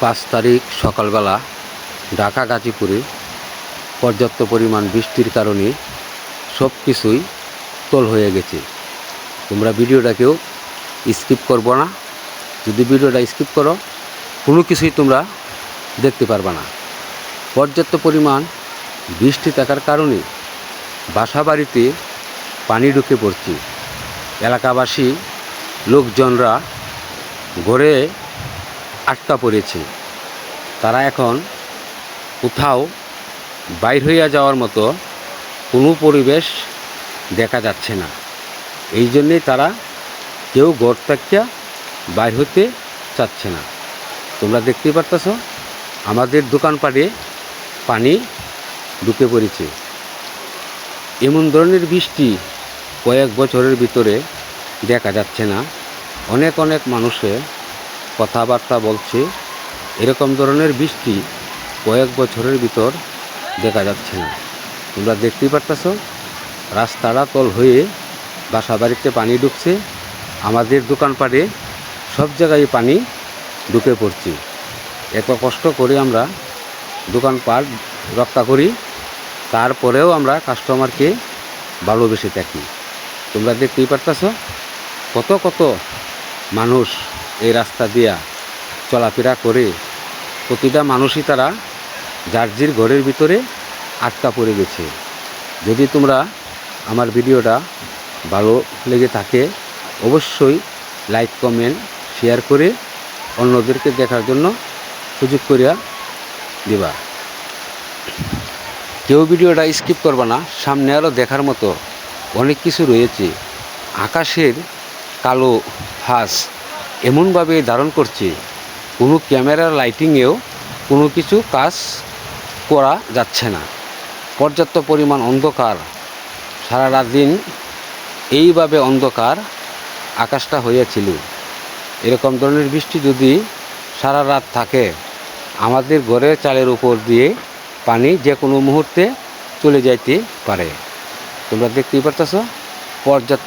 পাঁচ তারিখ সকালবেলা ঢাকা গাজীপুরে পর্যাপ্ত পরিমাণ বৃষ্টির কারণে সব কিছুই তোল হয়ে গেছে। তোমরা ভিডিওটাকেও স্কিপ করব না। যদি ভিডিওটা স্কিপ করো, কোনো কিছুই তোমরা দেখতে পারবে না। পর্যাপ্ত পরিমাণ বৃষ্টি থাকার কারণে বাসা বাড়িতে পানি ঢুকে পড়ছে। এলাকাবাসী, লোকজনরা ঘরে আটকা পড়েছে। তারা এখন কোথাও বাইর হইয়া যাওয়ার মতো কোনো পরিবেশ দেখা যাচ্ছে না। এই জন্যেই তারা কেউ ঘর থেকে বাইর হতে চাচ্ছে না। তোমরা দেখতেই পারতেছ, আমাদের দোকানপাটে পানি ঢুকে পড়েছে। এমন ধরনের বৃষ্টি কয়েক বছরের ভিতরে দেখা যাচ্ছে না। অনেক অনেক মানুষে কথাবার্তা বলছে, এরকম ধরনের বৃষ্টি কয়েক বছরের ভিতর দেখা যাচ্ছে না। তোমরা দেখতেই পারতেছ, রাস্তাটা তল হয়ে বাসা বাড়িতে পানি ঢুকছে, আমাদের দোকানপাটে সব জায়গায় পানি ঢুকে পড়ছে। এত কষ্ট করে আমরা দোকানপাট রক্ষা করি, তারপরেও আমরা কাস্টমারকে ভালোবেসে থাকি। তোমরা দেখতেই পারতেছ, কত কত মানুষ এই রাস্তা দিয়া চলাফেরা করে প্রতিটা মানুষই তারা জার্জির ঘরের ভিতরে আটকা পড়ে গেছে। যদি তোমরা আমার ভিডিওটা ভালো লেগে থাকে, অবশ্যই লাইক, কমেন্ট, শেয়ার করে অন্যদেরকে দেখার জন্য সুযোগ করিয়া দিবা। কেউ ভিডিওটা স্কিপ করবে না, সামনে আরও দেখার মতো অনেক কিছু রয়েছে। আকাশের কালো ফাঁস এমনভাবে ধারণ করছে, কোনো ক্যামেরার লাইটিংয়েও কোনো কিছু কাজ করা যাচ্ছে না। পর্যাপ্ত পরিমাণ অন্ধকার, সারা রাত দিন এইভাবে অন্ধকার আকাশটা হয়েছিল। এরকম ধরনের বৃষ্টি যদি সারা রাত থাকে, আমাদের ঘরের চালের উপর দিয়ে পানি যে কোনো মুহূর্তে চলে যাইতে পারে। তোমরা দেখতেই পারতেছ, পর্যাপ্ত